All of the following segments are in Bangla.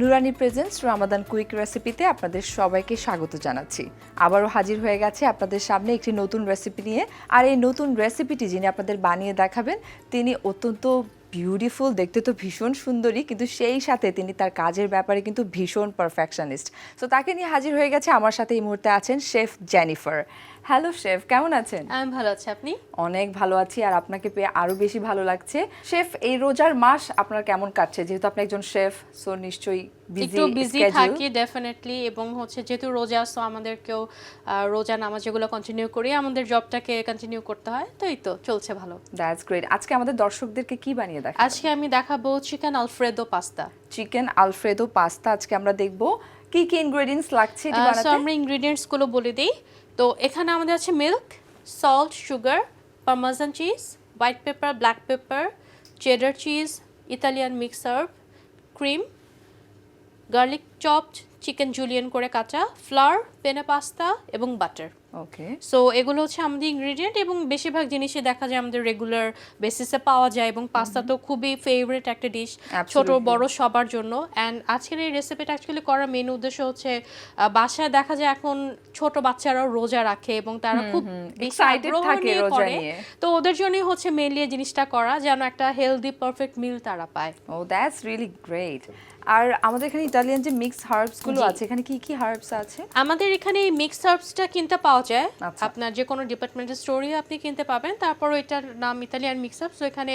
নুরানি প্রেজেন্টস রামাদান কুইক রেসিপিতে আপনাদের সবাইকে স্বাগত জানাচ্ছি। আবারও হাজির হয়ে গেছে আপনাদের সামনে একটি নতুন রেসিপি নিয়ে। আর এই নতুন রেসিপিটি যিনি আপনাদের বানিয়ে দেখাবেন, তিনি অত্যন্ত বিউটিফুল দেখতে তো ভীষণ সুন্দরী, কিন্তু সেই সাথে তিনি তার কাজের ব্যাপারে কিন্তু ভীষণ পারফেকশনিস্ট সো তাকে নিয়ে হাজির হয়ে গেছে আমার সাথে এই মুহূর্তে আছেন শেফ জেনিফার। হ্যালো শেফ কেমন আছেন? আমি ভালো আছি আপনি? অনেক ভালো আছি আর আপনাকে পেয়ে আরও বেশি ভালো লাগছে। শেফ এই রোজার মাস আপনার কেমন কাটছে? যেহেতু আপনি একজন শেফ সো নিশ্চয়ই একটু বিজি থাকি ডেফিনেটলি এবং হচ্ছে যেহেতু রোজা সো আমাদেরকেও রোজা নামাজ যেগুলো কন্টিনিউ করি আমাদের জবটাকে কন্টিনিউ করতে হয় তো এই তো চলছে ভালো। দ্যাটস গ্রেট আজকে আমাদের দর্শকদেরকে কি বানিয়ে দেখা আজকে আমি দেখাবো chicken alfredo pasta chicken alfredo pasta আজকে আমরা দেখব কি কি ইনগ্রেডিয়েন্টস লাগছে এটি বানাতে। আমরা ইনগ্রিডিয়েন্টসগুলো বলে দিই। তো এখানে আমাদের আছে milk salt sugar parmesan cheese white pepper black pepper cheddar cheese Italian mix sour cream garlic chopped chicken julienne করে কাঁচা ফ্লাওয়ার পেনে পাস্তা এবং বাটার ওকে সো এগুলো হচ্ছে আমাদের ইনগ্রিডিয়েন্ট এবং বেশিরভাগ জিনিসই দেখা যায় আমাদের রেগুলার বেসিসে পাওয়া যায় এবং পাস্তা তো খুবই ফেভারিট একটা ডিশ ছোট বড় সবার জন্য। অ্যান্ড আজকের এই রেসিপিটা অ্যাকচুয়ালি করার মেন উদ্দেশ্য হচ্ছে বাসায় দেখা যায় এখন ছোট বাচ্চারাও রোজা রাখে এবং তারা খুব আগ্রহ থাকে রোজা নিয়ে। তো ওদের জন্যই হচ্ছে মেনলি এই জিনিসটা করা যেন একটা হেলদি পারফেক্ট মিল তারা পায়। ও দ্যাটস রিয়েলি গ্রেট আর আমাদের এখানে ইতালিয়ান যে মিক্স হার্বসগুলো আছে এখানে কি কি হার্বস আছে? আমাদের এখানে এই মিক্স হার্বসটা কিনতে পাওয়া যায়। আচ্ছা। আপনার যে কোনো ডিপার্টমেন্টাল স্টোরে আপনি কিনতে পাবেন। তারপর এটার নাম ইতালিয়ান মিক্স হার্বস এখানে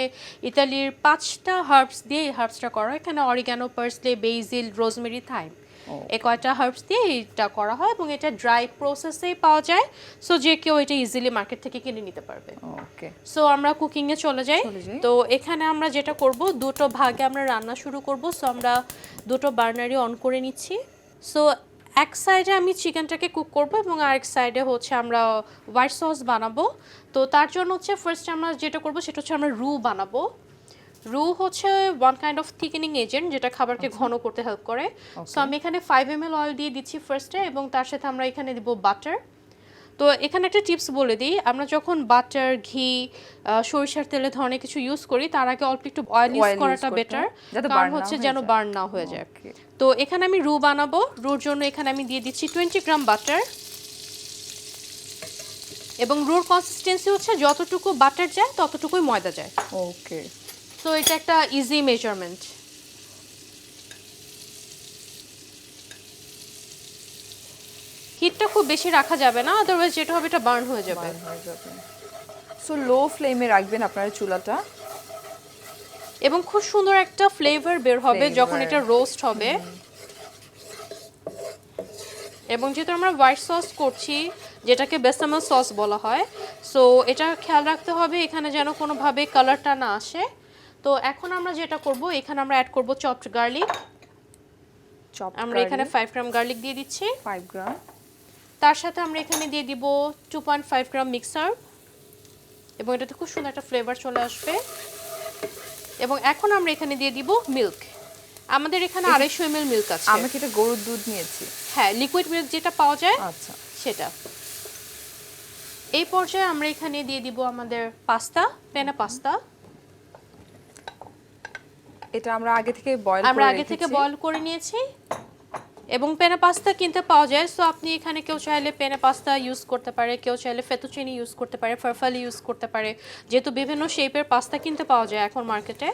ইতালির পাঁচটা হার্বস দিয়ে এই হার্বসটা করা। এখানে oregano parsley basil rosemary thyme এই কয়টা হার্বস দিয়ে এটা করা হয় এবং এটা ড্রাই প্রসেসেই পাওয়া যায়। সো যে কেউ এটা ইজিলি মার্কেট থেকে কিনে নিতে পারবে। ওকে। সো আমরা কুকিং এ চলে যাই। তো এখানে আমরা যেটা করব দুটো ভাগে আমরা রান্না শুরু করব। সো আমরা দুটো বার্নারই অন করে নিচ্ছি। সো এক সাইডে আমি চিকেনটাকে কুক করব এবং আরেক সাইডে হচ্ছে আমরা হোয়াইট সস বানাবো। তো তার জন্য হচ্ছে ফার্স্ট আমরা যেটা করব সেটা হচ্ছে আমরা রু বানাবো। রু হচ্ছে one kind of thickening agent যেটা খাবারকে ঘন করতে হেল্প করে। সো আমি এখানে ফাইভ এম এল অয়েল দিয়ে দিচ্ছি ফার্স্টে এবং তার সাথে আমরা এখানে দিব বাটার তো এখানে একটা টিপস বলে দিই আমরা যখন বাটার ঘি সরিষার তেলে ধরনের কিছু ইউজ করি তার আগে অল্প একটু অয়েল ইউজ করাটা বেটার কারণ হচ্ছে যেন। বার্ন না হয়ে যায়। তো এখানে আমি রু বানাবো রুর জন্য এখানে আমি দিয়ে দিচ্ছি টোয়েন্টি গ্রাম বাটার এবং রুর কনসিস্টেন্সি হচ্ছে যতটুকু বাটার যায় ততটুকুই ময়দা যায়। ওকে তো এটা একটা ইজি মেজারমেন্ট হিটটা খুব বেশি রাখা যাবে না আদারওয়াইজ যেটা হবে এটা বার্ন হয়ে যাবে। সো লো ফ্লেমে রাখবেন আপনারা চুলাটা। এবং খুব সুন্দর একটা ফ্লেভার বের হবে যখন এটা রোস্ট হবে। এবং যেহেতু আমরা হোয়াইট সস করছি যেটাকে বেসামাল সস বলা হয় সো এটা খেয়াল রাখতে হবে এখানে যেন কোনোভাবে কালারটা না আসে। তো এখন আমরা যেটা করব এখানে আমরা অ্যাড করব চপড গার্লিক চপ আমরা এখানে ফাইভ গ্রাম গার্লিক দিয়ে দিচ্ছি। 5 গ্রাম তার সাথে আমরা এখানে দিয়ে দিব two point five gram mixer এবং এটাতে খুব সুন্দর একটা ফ্লেভার চলে আসবে। এবং এখন আমরা এখানে দিয়ে দিব মিল্ক আমাদের এখানে আড়াইশো এম মিল্ক আছে। আমরা কি এটা গরুর দুধ নিয়েছি? হ্যাঁ লিকুইড মিল্ক যেটা পাওয়া যায় আচ্ছা। সেটা। এই পর্যায়ে আমরা এখানে দিয়ে দিব আমাদের পাস্তা পেনা পাস্তা। এটা আমরা আগে থেকে বয়েল আমরা আগে থেকে বয়ল করে নিয়েছি। এবং পেনা পাস্তা কিনতে পাওয়া যায়। সো আপনি এখানে কেউ চাইলে পেনা পাস্তা ইউজ করতে পারে কেউ চাইলে ফেতুচিনি ইউজ করতে পারে ফারফালি ইউজ করতে পারে। যেহেতু বিভিন্ন শেপের পাস্তা কিনতে পাওয়া যায় এখন মার্কেটে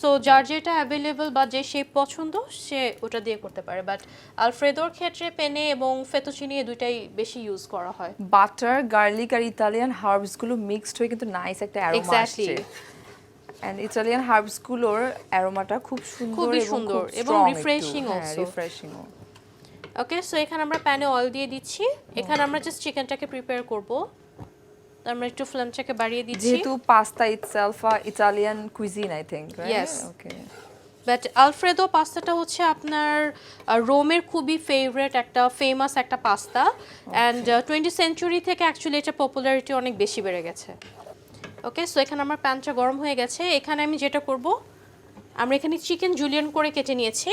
সো যার যেটা অ্যাভেলেবল বা যে শেপ পছন্দ সে ওটা দিয়ে করতে পারে। বাট আলফ্রেদোর ক্ষেত্রে পেনে এবং ফেতুচিনি এই দুইটাই বেশি ইউজ করা হয়। বাটার গার্লিক আর ইতালিয়ান হার্বসগুলো মিক্সড হয়ে কিন্তু নাইস একটা অ্যারোমা. আসছে। এন্ড ইতালিয়ান হার্বসগুলোর অ্যারোমাটা খুব সুন্দর খুবই সুন্দর এবং strong একটু। refreshing হ্যাঁ, also. refreshing ও। ওকে সো এখানে আমরা প্যানে অয়েল দিয়ে দিচ্ছি। এখানে আমরা জাস্ট চিকেনটাকে প্রিপেয়ার করব। আমরা একটু ফ্লেমটাকে বাড়িয়ে দিচ্ছি। যেহেতু pasta itself Italian cuisine I think yes okay but alfredo পাস্তাটা হচ্ছে আপনার রোমের খুবই ফেভারেট একটা ফেমাস একটা পাস্তা অ্যান্ড টোয়েন্টি সেঞ্চুরি থেকে অ্যাকচুয়ালি এটা পপুলারিটি অনেক বেশি বেড়ে গেছে। ওকে সো এখানে আমার প্যানটা গরম হয়ে গেছে। এখানে আমি যেটা করব আমরা এখানে চিকেন জুলিয়ান করে কেটে নিয়েছি।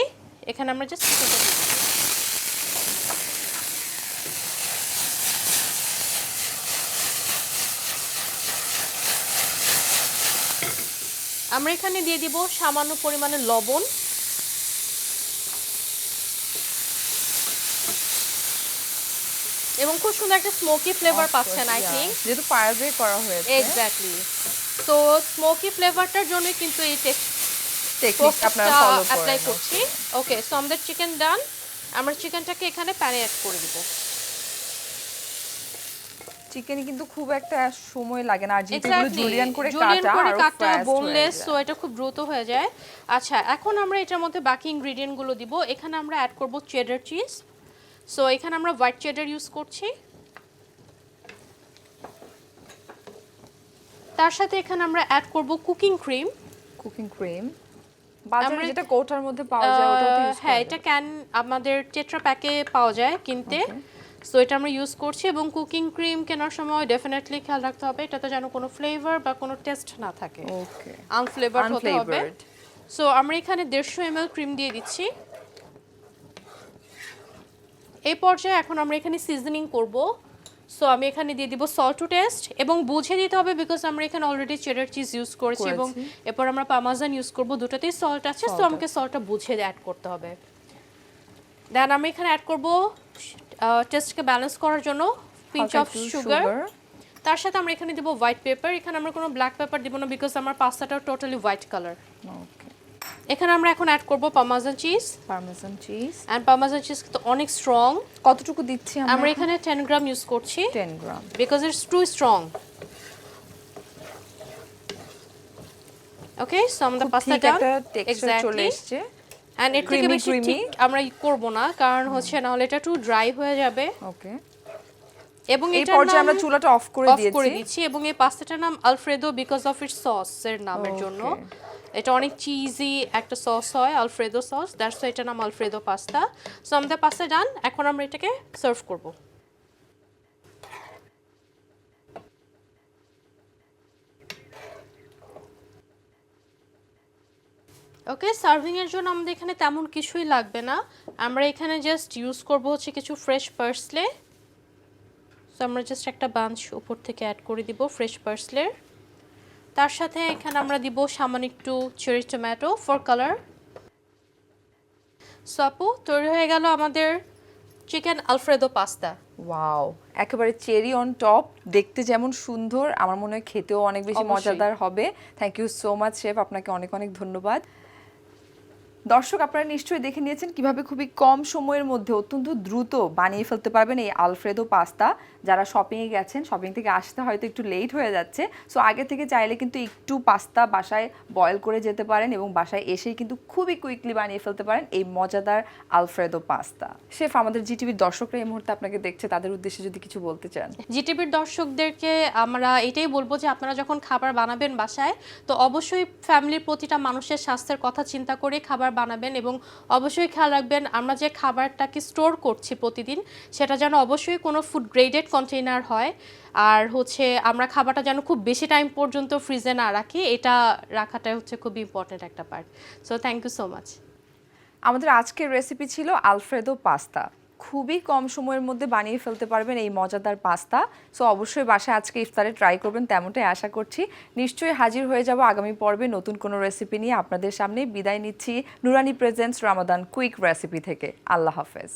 এখানে আমরা জাস্ট আমরা এখানে দিয়ে দিব সামান্য পরিমাণে লবণ। এবং খুব সুন্দর একটা স্মোকি ফ্লেভার পাচ্ছেন আই থিঙ্ক যেহেতু পায়াজে করা হয়েছে। এক্স্যাক্টলি তো স্মোকি ফ্লেভারটার জন্য কিন্তু এই টেকনিক আপনারা ফলো করছি। ওকে সো আমাদের চিকেন ডান আমরা চিকেনটাকে এখানে প্যানে অ্যাড করে দিব। চিকেনে কিন্তু খুব একটা সময় লাগে না। আর যেহেতু এগুলো জুলিয়ান করে কাটা করে আর কাটা বোনলেস সো এটা খুব দ্রুত হয়ে যায়। আচ্ছা এখন আমরা এটার মধ্যে বাকি ইনগ্রেডিয়েন্টগুলো দিব। এখানে আমরা অ্যাড করব চেডার চিজ সো এখানে আমরা হোয়াইট চেডার ইউজ করছি। তার সাথে এখানে আমরা অ্যাড করব কুকিং ক্রিম কুকিং ক্রিম বাজারে যেটা কোটার মধ্যে পাওয়া যায় ওটা হ্যাঁ এটা ক্যান আমাদের টেট্রা প্যাকে পাওয়া যায় কিনতে। সো এটা আমরা ইউজ করছি এবং কুকিং ক্রিম কেনার সময় ডেফিনেটলি খেয়াল রাখতে হবে। এটাতে যেন কোনো ফ্লেভার বা কোনো টেস্ট না থাকে। আনফ্লেভার হতে হবে। সো আমরা এখানে দেড়শো এম ক্রিম দিয়ে দিচ্ছি। এই পর্যায়ে এখন আমরা এখানে সিজনিং করব। সো আমি এখানে দিয়ে দিব সল্ট টু টেস্ট এবং বুঝে দিতে হবে বিকজ আমরা এখানে অলরেডি চেডার চিজ ইউজ করেছি এবং এরপর আমরা পামাজান ইউজ করব। দুটোতেই সল্ট আছে। সো আমাকে সল্টটা বুঝে অ্যাড করতে হবে। দেন আমি এখানে অ্যাড করব টেস্টকে ব্যালেন্স করার জন্য পিঞ্চ অফ সুগার তার সাথে আমরা এখানে দিব হোয়াইট পেপার এখানে আমরা কোনো ব্ল্যাক পেপার দিব না বিকজ আমার পাস্তাটা টোটালি হোয়াইট কালার ওকে এখানে আমরা এখন অ্যাড করব parmesan cheese parmesan cheese and parmesan cheese কিন্তু অনেক স্ট্রং কতটুকু দিচ্ছি আমরা? আমরা এখানে টেন গ্রাম ইউজ করছি। 10 gram because it's too strong okay so আমাদের পাস্তা ঠিক টেক্সচার চলে এসেছে। অ্যান্ড এর থেকে বেশি ঠিক আমরা করব না কারণ হচ্ছে না হলে এটা টু ড্রাই হয়ে যাবে। ওকে এবং এই পর্যায়ে আমরা চুলাটা অফ করে অফ করে দিয়েছি দিচ্ছি এবং এই পাস্তাটার নাম alfredo because of its sauce এর নামের জন্য। এটা অনেক চিজি একটা সস হয় আলফ্রেদো সস দ্যাটস এটা নাম আলফ্রেদো পাস্তা সো আমাদের পাস্তা ডান এখন আমরা এটাকে সার্ভ করব। ওকে সার্ভিং এর জন্য আমাদের এখানে তেমন কিছুই লাগবে না। আমরা এখানে জাস্ট ইউজ করব হচ্ছে কিছু ফ্রেশ পার্সলে সো আমরা জাস্ট একটা বাঞ্চ উপর থেকে অ্যাড করে দিব ফ্রেশ পার্সলের তার সাথে এখানে আমরা দিব সামান্য একটু cherry tomato for colour so আপু তৈরি হয়ে গেল আমাদের চিকেন আলফ্রেদো পাস্তা ওয়াও একেবারে চেরি অন টপ দেখতে যেমন সুন্দর আমার মনে হয় খেতেও অনেক বেশি মজাদার হবে। Thank you so much chef আপনাকে অনেক অনেক ধন্যবাদ। দর্শক, আপনারা নিশ্চয়ই দেখে নিয়েছেন কীভাবে খুবই কম সময়ের মধ্যে অত্যন্ত দ্রুত বানিয়ে ফেলতে পারবেন এই আলফ্রেদো পাস্তা। যারা শপিংয়ে গেছেন শপিং থেকে আসতে হয়তো একটু লেট হয়ে যাচ্ছে। সো আগে থেকে চাইলে কিন্তু একটু পাস্তা বাসায় বয়েল করে যেতে পারেন এবং বাসায় এসেই কিন্তু খুবই কুইকলি বানিয়ে ফেলতে পারেন এই মজাদার আলফ্রেদো পাস্তা। শেফ আমাদের জিটিভির দর্শকরা এই মুহূর্তে আপনাকে দেখছে, তাদের উদ্দেশ্যে যদি কিছু বলতে চান। জিটিভির দর্শকদেরকে আমরা এটাই বলব যে, আপনারা যখন খাবার বানাবেন বাসায়, তো অবশ্যই ফ্যামিলির প্রতিটা মানুষের স্বাস্থ্যের কথা চিন্তা করে খাবার বানাবেন এবং অবশ্যই খেয়াল রাখবেন, আমরা যে খাবারটাকে স্টোর করছি প্রতিদিন, সেটা যেন অবশ্যই কোনো ফুড গ্রেডেড কন্টেইনার হয়। আর হচ্ছে আমরা খাবারটা যেন খুব বেশি টাইম পর্যন্ত ফ্রিজে না রাখি, এটা রাখাটা হচ্ছে খুব ইম্পর্টেন্ট একটা part so thank you so much আমাদের আজকের রেসিপি ছিল আলফ্রেদো পাস্তা খুবই কম সময়ের মধ্যে বানিয়ে ফেলতে পারবেন এই মজাদার পাস্তা। সো অবশ্যই বাসায় আজকে ইফতারে ট্রাই করবেন, তেমনটাই আশা করছি। নিশ্চয়ই হাজির হয়ে যাব আগামী পর্বে নতুন কোনো রেসিপি নিয়ে আপনাদের সামনে। বিদায় নিচ্ছি নুরানি প্রেজেন্টস রামাদান কুইক রেসিপি থেকে। আল্লাহ হাফেজ।